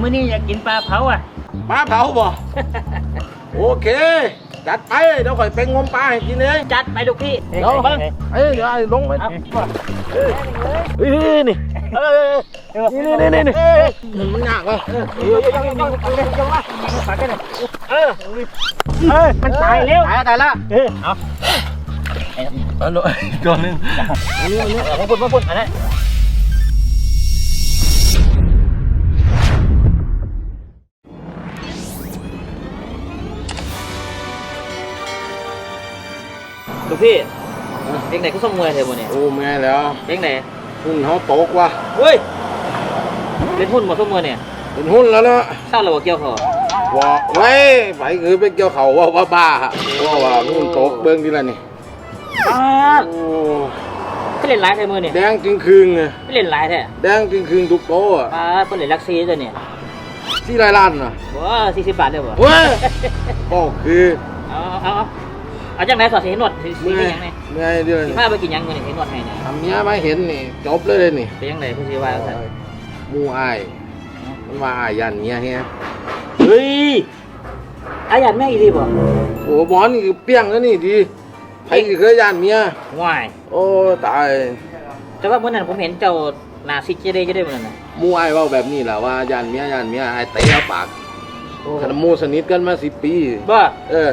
มื้อนี้อยากกินปลาเผาอะ ปลาเผาบ่ โอเค จัดไปเดี๋ยวข่อยไปงมปลาให้กินเองจัดไปลูกพี่เดี๋ยวมาเอ้ยเดี๋ยวไอ้ลงไปเอาเฮ้ยนี่นี่เออนี่นี่นี่นี่มันมันยากวะเดี๋ยวยังยังยังยังยังมาฝากกันหน่อยเออเออมันตายเร็วตายแล้วตายแล้วเออเอาเอาเลยตัวนึงอันนี้อันนี้มาพูดมาพูดอันนั้น พี่เพลงไหนก็ส่งมวยเธอโมเนี่ยโอ้แม่แล้วเพลงไหนหุ้นเขาตกว่ะเฮ้ยเล่นหุ้นหมดส่งมวยเนี่ยเป็นหุ้นแล้วเนาะเศร้าเราบอกเกี่ยวคอว่าไว้ไปคือไปเกี่ยวเขาว่าว่าบ้าฮะว่าว่าหุ้นตกเบิ้งทีละนี่ป้าโอ้ก็เล่นไลฟ์เธอมือเนี่ยแดงจริงคืงไงไม่เล่นไลฟ์แท้แดงจริงคืงทุกโต๊ะอะป้าเพิ่นเล่นลักซีตัวเนี่ยที่ไรล้านน่ะว้าสี่สิบบาทเลยบ่เว้ยก็คือเอาเอา เอาเอาจากไหนสอดสีนวดสีสีเมื่อยยังไงเมื่อยเดือนสีผ้าไปกินยังมือเนี่ยสีนวดให้เนี่ยทำเนี้ยไม่เห็นนี่จบเลยเลยนี่เป็นยังไงผู้ชีว่าสันหมูอายมันว่าอายยันเนี้ยเฮียเฮ้ยอายันแม่งอีดีบ่โอ้บอลนี่คือเปี้ยงแล้วนี่ดีใครสิเคยยันเมียว้ายโอ้ตายแต่ว่าเมื่อนั้นผมเห็นเจ้าหนาซิเจเดจะได้เหมือนกันนะหมูอายเว่าแบบนี้แหละว่ายันเมียยันเมียไอ้เตะเอาปากขนมมูสนิทกันมาสิปีบ่เออ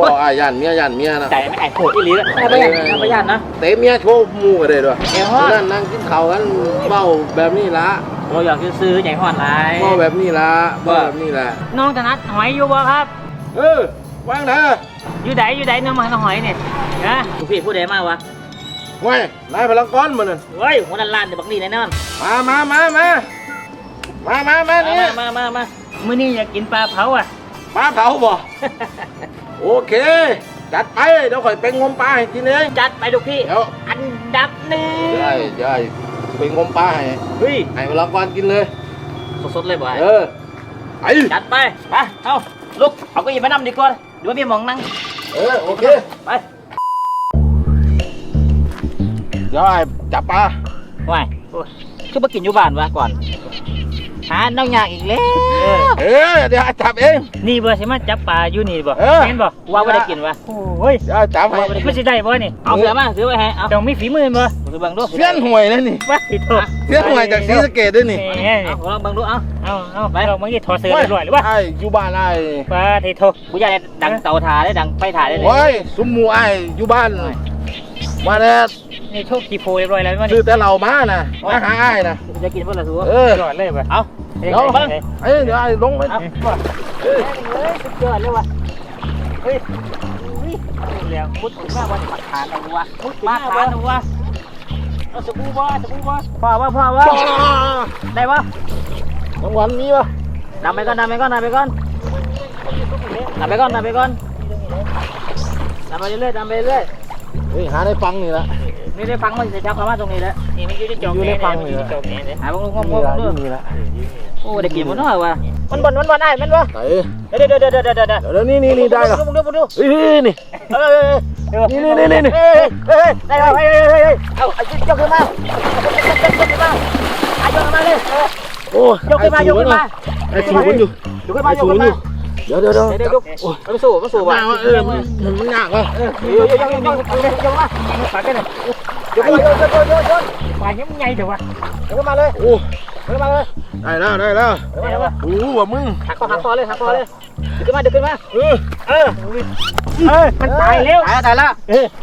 ว่าอายยันเมียยันเมียนะใจไม่ไอ้โหดอีหลีแล้วถ้าไม่ยันถ้าไม่ยันนะเตะเมียโชว์หมูกันเลยด้วยเอ้ฮะนั่นนั่งกินข้าวกันเบ้าแบบนี้ละเราอยากซื้อใหญ่ห่อนไรเบ้าแบบนี้ละเบ้าแบบนี้ละน้องธนัทหอยอยู่บ่ครับ เออวางเถอะอยู่ไหนอยู่ไหนน้องมาหอยเนี่ยนะลูกพี่พูดได้มากวะเว้ยนายพลังกรมันน่ะเฮ้ยหัวนันลานเดี๋ยวบักนี่แน่นอนมามามามามามามานี่มามามามามื้อนี้อยากกินปลาเผาอะปลาเผาบ่ โอเค จัดไป เดี๋ยวข่อยไปงมปลาให้กินเองจัดไปลูกพี่ เดี๋ยวอันดับหนึ่งได้ได้ไปงมปลาให้เฮ้ยให้พลังกรกินเลย สดๆเลยบ่ไอ้เออไอจัดไป ไป เอาลุก เอาเก็ยินมานำดีกว่าเดี๋ยวมีหมองนั่ง เออโอเคไปเดี๋ยวไอ้จับปลา ว่ายโอ้ยคือมากินอยู่บ้านวะก่อน หาน้องยากอีกแล้วเออเดี๋ยวไอ้จับเอง นี่บ่ใช่มาจับปลาอยู่นี่บ่เออ เห็นบ่ว่าไม่ได้กินวะโอ้ยเดี๋ยวไอ้จับให้ไม่ใช่ได้บ่นี่เอาเสือมาเสือไว้ให้เอาต้องมีฝีมือบ่ดูเบิ่งดูเสี้ยนห่วยนะนี่ว่าผิดโทษเสี้ยนห่วยจากศรีสะเกดด้วยนี่นี่เอาลองเบิ่งดูเอาเอาเอาไปลองมึงนี่ถอดเสื้อเรียบร้อยหรือวะไอ้อยู่บ้านไอ้ปลาเทโทกูอยากได้ดังเตาถ่านได้ดังไฟถ่านได้เลยโอ้ยซุมหมูไอ้อยู่บ้านมาแล้ว นี่โชคกีโพเรียบร้อยแล้วมันซื้อแต่เรามานะมาหาไอ้นะจะกินเพื่อละสัวเออยอดเลยป่ะเอาเดี๋ยวเอ้ยเดี๋ยวไอ้ลงไปเอาเฮ้ยสุดยอดเลยว่ะเฮ้ยเร็วมุดถึงมากวันปักฐานเอาวะมุดมาฐานเอาวะเอาสบู่บ่สบู่บ่พ่อว่าพ่อว่าได้ปะรางวัลนี้ปะนำไปก่อนนำไปก่อนนำไปก่อนนำไปก่อนนำไปก่อนนำไปเรื่อยๆนำไปเรื่อยเฮ้ยหาได้ฟังนี่ละ นี่ได้ฟังมันจะจับเข้ามาตรงนี้แล้วนี่มันอยู่ในจอมอยู่ในฟังนี่นี่แหละจอมนี่เลยหาบ้างลูกงงนี่งละด้วยนี่ละโอ้ได้กินมันน้อยว่ะมันบนมันบนได้มันวะไหนเดี๋ยวเดี๋ยวเดี๋ยวเดี๋ยวเดี๋ยวเดี๋ยวเดี๋ยวนี่นี่นี่ได้เหรอมึงดูมึงดูเฮ้ยนี่เออนี่นี่นี่นี่เฮ้ยเฮ้ยได้แล้วเฮ้ยเฮ้ยเฮ้ยเอาเอายกขึ้นมายกขึ้นมาเอายกขึ้นมาเลยโอ้ยกขึ้นมายกขึ้นมาไอ้สูงอยู่ยกขึ้นมายกขึ้นมาเดี๋ยวเดี๋ยวเดี๋ยวเดี๋ยวยกมันสู้มันสู้ว่ะเออมันมันยากว่ะเออยกยกยกยกยกยกมาฝากกันหน่อย ยกยกยกยกยกยกฝากยังไงเดี๋ยววะยกมาเลยโอ้ยกมาเลยได้แล้วได้แล้วได้แล้ววะโอ้ว่ะมึงหักคอหักคอเลยหักคอเลยดึงขึ้นมาดึงขึ้นมาเออเออเออมันตายเร็วตายแล้วตายแล้ว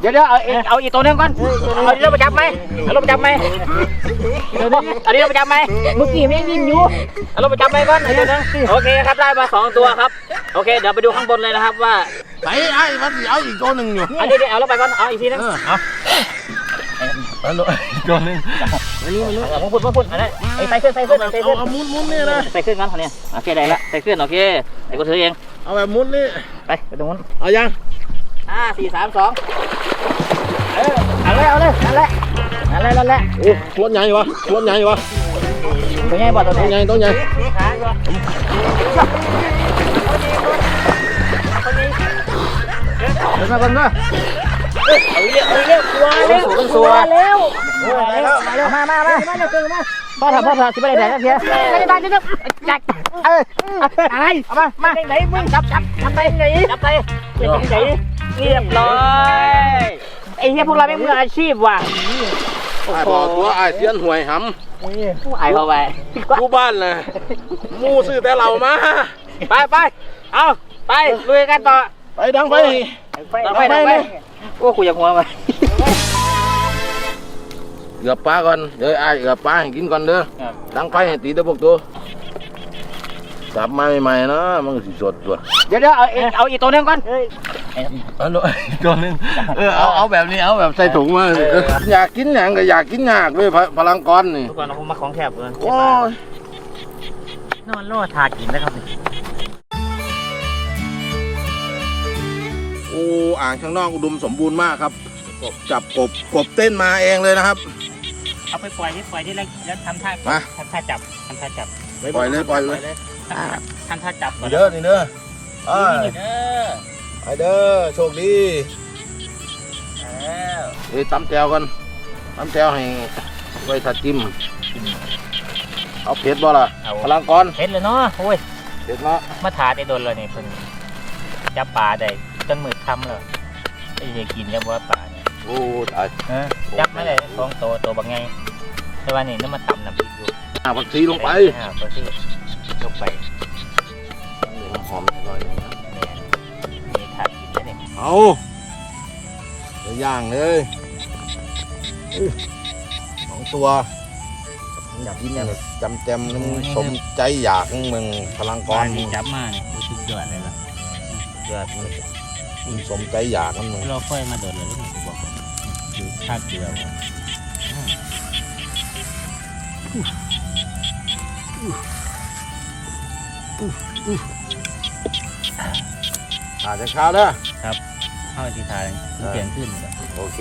เดี๋ยวเดี๋ยวเอาเอาอีกตัวนึงก่อนเอาเรื่องประจับไหมเอาเรื่องประจับไหมเอาเรื่องประจับไหมเมื่อกี้ไม่ยินอยู่เอาเรื่องประจับไหมก่อนเดี๋ยวนะโอเคครับได้มาสองตัวครับโอเคเดี๋ยวไปดูข้างบนเลยนะครับว่าไหนไอ้มันเอาอีกตัวหนึ่งอยู่อันนี้เอาแล้วไปก่อนเอาอีกทีนึงเอา อันตัวหนึ่งอันนี้มันเอาพูดพูดอันนั้นไอ้ใส่ขึ้นใส่ขึ้นใส่ขึ้นเอามุนมุนนี่นะใส่ขึ้นกันเนี่ยโอเคได้ละใส่ขึ้นโอเคไอ้กูถือเองเอาแบบมุนนี่ไปไปตรงนู้นเอายังห้าสี่สามสองเออเอาเลยเอาเลยนั่นแหละนั่นแหละนั่นแหละโอ้ตัวใหญ่วะตัวใหญ่วะตัวใหญ่บ่ตัวตัวใหนี้ญ่ตัวใหญ่เดินมาก่อนนะ เอาเร็วเอาเร็วกลัวเร็วกลัวเร็วกลัวเร็วมาเร็วมามามามาเร็วมาพ่อทำพ่อทำสิบอะไรแดงนะเพียไม่ได้ไม่ได้จักเออตายเอามามาไหนมึงจับจับจับไปไหนจับไปเป็นยังไงเรียบร้อยไอ้เหี้ยพวกเราไม่มืออาชีพว่ะไอ้บอกตัวไอ้เสียนหวยหำไอ้เข้าไปำกูบ้านเลยมูซื้อแต่เรามาไปไปเอาไปลุยกันต่อไปดังไฟไปไปไป โอ้คุยกับหัวมาเกือบปลาก่อนเดี๋ยวไอ้เกือบปลาให้กินก่อนเด้อดังไฟให้ตีเด้อพวกตัวสับมาใหม่ๆนะมันสิสดตัวเดี๋ยวเดี๋ยวเอาเอาอีกตัวนึงก่อนเอาหน่อยตัวนึงเออเอาเอาแบบนี้เอาแบบใส่ถุงมาเอออยากกินอย่างก็อยากกินยากเลยพพลังกรนี่ทุกคนเราคงมาของแถบเลยโอ้ยนอนรอทากินนะครับ โอ้อ่างข้างนอกอุดมสมบูรณ์มากครับจับกบกบเต้นมาเองเลยนะครับ เอาไปปล่อยที่ปล่อยที่แล้วแล้วทำท่ามา ทำท่าจับทำท่าจับปล่อยเลยปล่อยเลย ทำท่าจับก่อนี่นเด้อนี่เด้อเอ้ยเออไปเด้อโชคดีแล้ว เอ้ยตำแจวกันตำแจวให้ไว้ถัดจิ้มเอาเผ็ดบ่ล่ะพลังกรเห็นเลยเนาะโอ้ยเผ็ดเนาะมาถาได้โดนเลยนี่เพิ่นจับปลาได้ จนมือคำเลยไอ้จะกินยังว่าปลาเนี่ยโอ้ตายเออจับไม่ได้สองตัวตัวบางไงแต่ว่านี่น้ำมันต่ำน้ำพริกอยู่อ่าผักชีลงไปอ่าตัวที่ลงไปหอมๆหน่อยนึงนะเนี่ยมีถาดกินแล้วเนี่ยเอาเดี๋ยวย่างเลยอื้อสองตัวอยากกินเนี่ยจำแจมนึงสมใจอยากของมึงพลังกปลารที่จับมาเนี่ยสุดยอดเลยล่ะยอดเลย มันสมใจอยากนั่นเลยเราค่อยมาโดนเลยนี่บอกอยู่ชาติเดียวอาจจะเช้าแล้วครับเข้าทีทายเปลี่ยนขึ้นเลยโอเค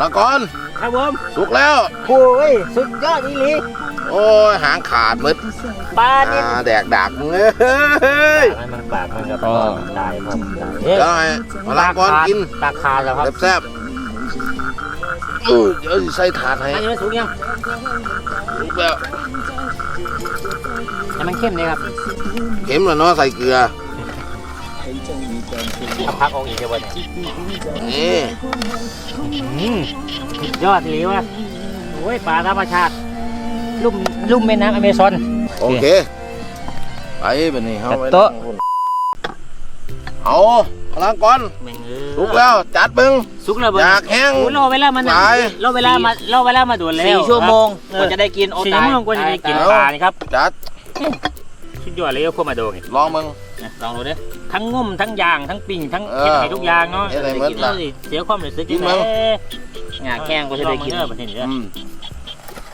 ลังกรครับผมสุกแล้ว โอ้ยสุดยอดอีหลีโอ้ยหางขาดหมดปลานี่อ่าแดกดักมึงเอ้ยให้มันปากมันก็ตายครับตายเดี๋ยวให้พลังกรกินตาคาแล้วครับแซ่บๆอู้เดี๋ยวสิใส่ถาดให้อันนี้มันสุกยังสุกแล้วให้มันเข้มเลยครับเข็มแล้วเนาะใส่เกลือ เอาพักออกอีกเดี๋ยววันนี้นี่สุดยอดอีหลีว่ะโอ้ยปลาธรรมชาติลุ่มลุ่มแม่น้ำอเมซอน โอเค ไปแบบนี้เอาไปโต๊ะนั่งพุ่นเอาพลังกรแม่งเอ้ยสุกแล้ว จัดมึง สุกแล้วอยากแห้ง โอ้รอเวลามันตายรอเวลามา รอเวลามาด่วนแล้วสี่ชั่วโมงเออกว่าจะได้กินโอสี่ตาชั่ยวโมงกว่าจะได้กินตาย ปลานี่ครับ จัด สุดยอดเลยพวกมาโดงนี่ ลองมึงนะ ลองดูดิทั้งงุ่มทั้งย่างทั้งปิ้งทั้งเออเฮ็ดให้ทุกอย่างเนาะเฮ็ดให้หมดกินล่ะแล้วสิเสียความรู้สึกกินมั้งอยากแห้งก็จะได้กินลองมาเด้อประเทศนี้เด้ออืม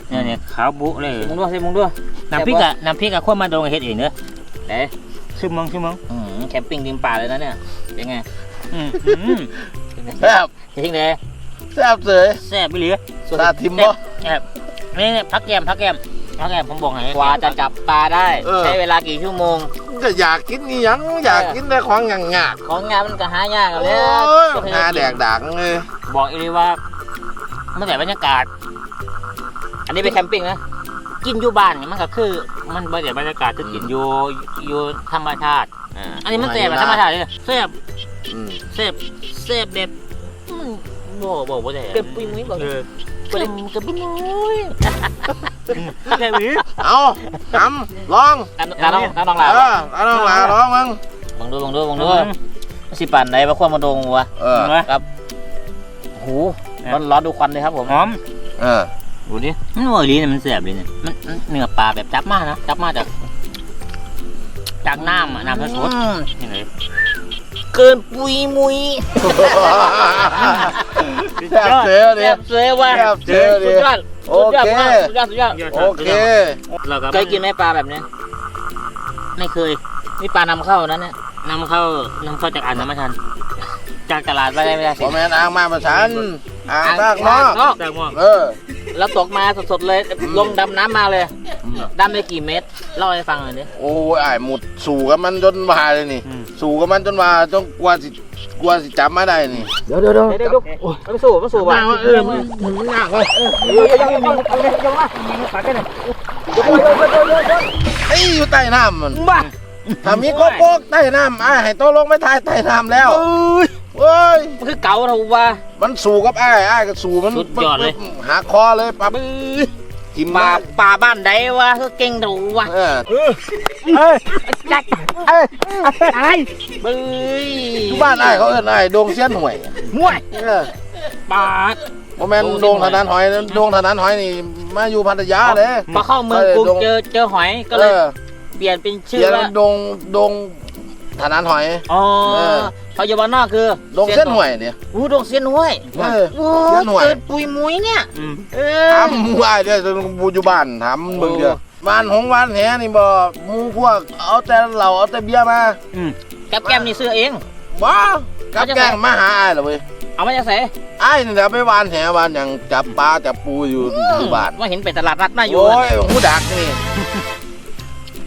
เนี่ยเนี่ยขาวบุเลยมึงด้วยใช่มึงด้วยน้ำพริกอะน้ำพริกอะขั้วมาโดงเฮ็ดเองเด้อเอ๊ะชิมมึงชิมมึงอืมแคมปิ้งริมป่าเลยนะเนี่ยเป็นไงอืมอืมแซ่บจริงเลยแซ่บเสยแซ่บไปเลยตาทิมบ่แซ่บนี่เนี่ยพักแก้มพักแก้มพักแก้มผมบอกให้กว่าจะจับปลาได้เออใช้เวลากี่ชั่วโมง ก็อยากกินนี่ยังอยากกินแต่ของอย่างงากของงานมันก็หายากอะโอ้เนี่ยยหาแดกดักเลยบอกอีเลยว่ามันแต่บรรยากาศ อันนี้ไปแคมปิ้งนะกินอยู่บ้านนี่มันก็คือ มันบ่ได้บรรยากาศจะกินอยู่อยู่ธรรมชาติอ่าอันนี้มันแซ่บแบบธรรมชาติเลยแซ่บอืมแซ่บแซ่บแบบมันบ่บ่บ่ได้เก็บปุยมุ้ยบอกเออ ก็บเก็บปุยมุ้ยแซ่บหรือเอาทำลองอันน้องน้องน้องลาอเอาลองลาลองมึงบังดูบังดูบังดูสิปั่นไหนมาคว้ามาโดงวะเออครับหร้อนร้อนดูควันเลยครับผมหอมเออดูดิมันว่อีหลีเนี่ยมันแซ่บเลยเนี่ยมันเนื้อปลาแบบจับมากนะจับมากจากจากน้ำอะน้ำสดนี่เลย เกินปุยมุยแซ่บเสือแซ่เนี่ย บเสือว่ะแซ่บเสือสุดิดยอดโอสุดยอดเค มากสุดยอดสุดยอดโอเค เราก็เคยกินไหมปลาแบบเนี้ยไม่เคยนี่ปลานำเข้านั้นเนี่ยนำเข้านำเข้าจากอ่านน้ำมันทันจากตลาดไปได้ไม่ได้ผมแม่นอ่างมาประชัน อ่างภาคนอกนอกจากม่วงเออ แล้วตกมาสดๆเลย ลงดำน้ำมาเลยเอดำไปกี่เม็ดเล่าให้ฟังหน่อยดิโอ้ยไอ้ายหมุดสู่กับมันจนมาเลยนี่ สู่กับมันจนมาจนกว่าสิกว่าสิจับมาได้นี่เดี๋ยวเดี๋ยวเดี๋ยวเดี๋ยวเดี๋ยวไม่สู้ไม่สู้ว่ะเออมันมันยากเลยเดี๋ยวเดี๋ยวเดี๋ยวเดี๋ยวเดี๋ยวเดี๋ยวมาปากกันหน่อยเดี๋ยวเดี๋ยวเดี๋ยวเดี๋ยวเดี๋ยวไอ้ยอยู่ใต้น้ำมันบ้าถ้ามีโกโก้ใต้น้ำไอ้ายให้โตลงไม่ทายใต้น้ำแล้ว เว้ยมันคือเก่าเราว่า มันสู่กับไอ้ไอ้ายก็สู่มันสุดยอดเลย หาคอเลยปั๊บกินป่ามาป่าบ้านใดวะคือเก่งเราวะเออเอ้ยจักเอ้ยอะไรบึ้ยอยู่บ้านไอ้ายเขาเอิ้นไอ้ายโดงเสี้ยนห่วยมวยเออป่าโมแมนโดงธนานหอยนะโดงธนานหอยนี่มาอยู่พัทยาเลยพอเข้าเมืองกรุงเจอเจอหอยก็เลยออเปลี่ยนเป็นชื่เดี๋อยวว่าโดงโดง ธนานหอย อ๋อเออเขาอยู่บ้านนอกคือโดงเส้นห่วยเนี่ย อู้ดงเสียนห้วยเออโอ้เสี้ยนห้วย เกิดปุยมุ้ยเนี่ยเออ ถามหมูไอ้ายเด้อบูอยู่บ้านถามมึงเด้อบ้านหงบ้านแหนี่บ่หมูพวกเอาแต่เหล้าเอาแต่เบียร์มากับแก้มนี่ซื้อเองว้ากับแกล้งมาหาไอ้ายเหรอเว้ยเอามาจากไหนไอ้ายนี่เดี๋ยวไปวานแหวานอย่างจับปลาจับปูอยู่อยู่บ้าน ว่าเห็นไปตลาดนัดมาอยู่โอ้ยหูดักนี่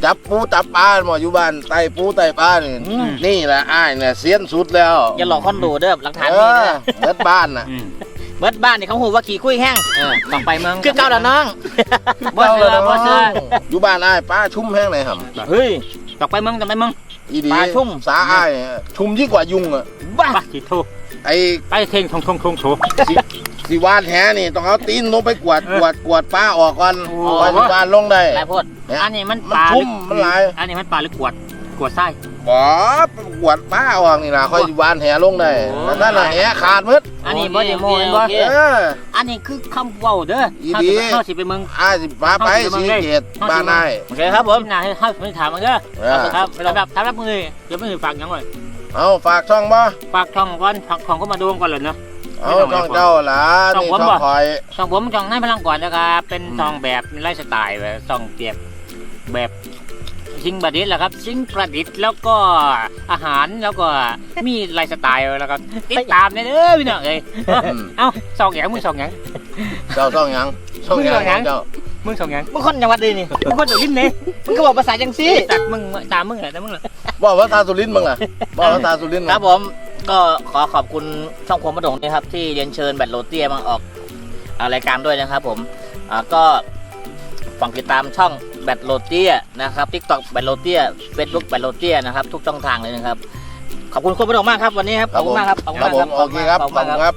จับปูจับปลาหมออยู่บ้านไต่ปูไต่ปลานี่อืม นี่แหละไอ้ายเนี่ยเสียนสุดแล้วอย่าหลอกคอนโดเด้อหลักฐานเอมีอเด้อเบิดบ้านน่ะ เบิดบ้านนี่เขาหูว่าขี่คุยแห้งเออต้องไปเมืองคือเก่าแล้วน้องบ่เสือบ่เสืออยู่บ้านไอ้ายป้าชุ่มแห้งไหนห่เฮ้ยต้องไปเมืองต้องไปเมืองำอีดีปลาชุ่ม สาไอ้ายชุ่มยิ่งกว่ายุงอะบ้าสิโทไอ้ไปเท่งทงทงทงโถสิ สิวานแหนี่ต้องเอาตีนลงไปกวาดกวาดกวาดปลาออกก่อนโอ้ก่อนจะวานลงได้ หลายโพดเนี่ย อันนี้มันมันปลาชุ่มมันหลายอันนี้มันปลาหรือกวด กวดไส้ บ่กวาดปลาออกนี่ล่ะค่อยสิวานแหลงได้โอ้แล้วนั่นน่ะแหขาดหมืดอันนี้บ่ได้โม้เห็นบ่โอเค เออ อันนี้คือคำเว้าเด้ออีเฮาดีสิเฮาสิไปเมือง อ้ายสิพาไปสีเกตบ้านนาย โอเคครับผมน่าให้เฮาไปถามมันเด้อเออ ครับสำหรับสำหรับมือเดี๋ยวมือฝากหยังไว้เอาฝากช่องบ่ฝากช่องก่อนฝากช่องก็มาดูก่อนเลยเนาะ เอาช่องเจ้าล่ะช่องนี่ผมช่องบ่ คอยช่องผมช่องนายพลังก่อนนะครับเป็นช่องแบบไลฟ์สไตล์แบบช่องเปียกแบบสิ่งประดิษฐ์แหละครับสิ่งประดิษฐ์แล้วก็อาหารแล้วก็มีไลฟ์สไตล์แล้วก็ติดตามเนี่ยเด้อพี่น้องเอ้ยอืมเอ้าสองอย่างมึงสองอย่างเจ้าช่องหยังช่องหยังช่องหยังเจ้ามึงสองอย่างมึงคนจังหวัดใดนี่มึงคนตัวลิ้นเนี่ยมึงก็บอกภาษาจังซี่ตัดมึงตามมึงเหรอแต่มึงเหรอ บอกว่าตาสุรินทร์มึงล่ะบอกว่าตาสุรินทร์คมึงรับผม ก็ขอขอบคุณช่องความประดงนะครับ ที่เรียนเชิญแบทโรเตียมาออกอ่ารายการด้วยนะครับผมอ่าก็ฝากติดตามช่องแบทโรเตียนะครับทิกตอกแบทโรเตียเฟซบุ๊กแบทโรเตียนะครับทุกช่องทางเลยนะครับ ขอบคุณคุณประดงมากครับวันนี้ครับขอบคุณมากครับขอบคุณครับมากผมโอเคครับขขออบบคุคุณณมากคครับรับ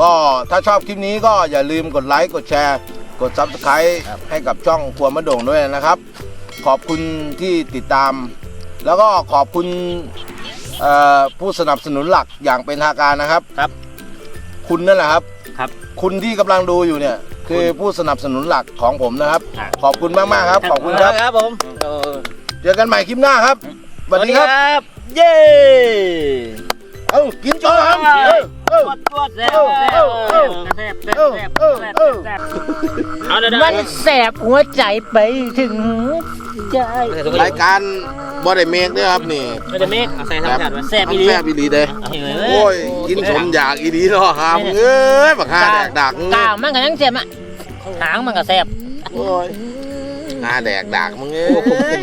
ก็ถ้าชอบคลิปนี้ก็อย่าลืมกดไลค์กดแชร์ กด subscribe ให้กับช่องครัวมะโด่งด้วยนะครับ ขอบคุณที่ติดตาม แล้วก็ขอบคุณ เอ่อผู้สนับสนุนหลักอย่างเป็นทางการนะครับ ครับ คุณนั่นแหละครับ ครับ คุณที่กำลังดูอยู่เนี่ย คือผู้สนับสนุนหลักของผมนะครับครับขอบคุณมากๆครับ ขอบคุณครับ ครับผมเออเจอกันใหม่คลิปหน้าครับสวัสดีครับบเย้ เอ้ากินโจ้ครับเอ้าเอ้าปวดปวดแซ่บเอ้าเอ้าเอ้าแซ่บแซ่บเอ้าแซ่บเอ้าแซ่บเอ้าแซ่บเอาเดี๋ยวมันแสบหัวใจไปถึงใจรายการบอดเมกเนี่ยครับนี่เดี๋ยวเมฆเอาใส่ธรรมชาติไว้แซ่บมัอีนหลีแซ่บอีหลีเด้เอาให้เลยโอ้ยกินสมอยากอีดีเนาะครับเอ้ยบักฮาแดกดักกาวมันก็ยังเจ็บอะหางมันก็แสบโอ้ยฮาแดกดักมึงเอ้ย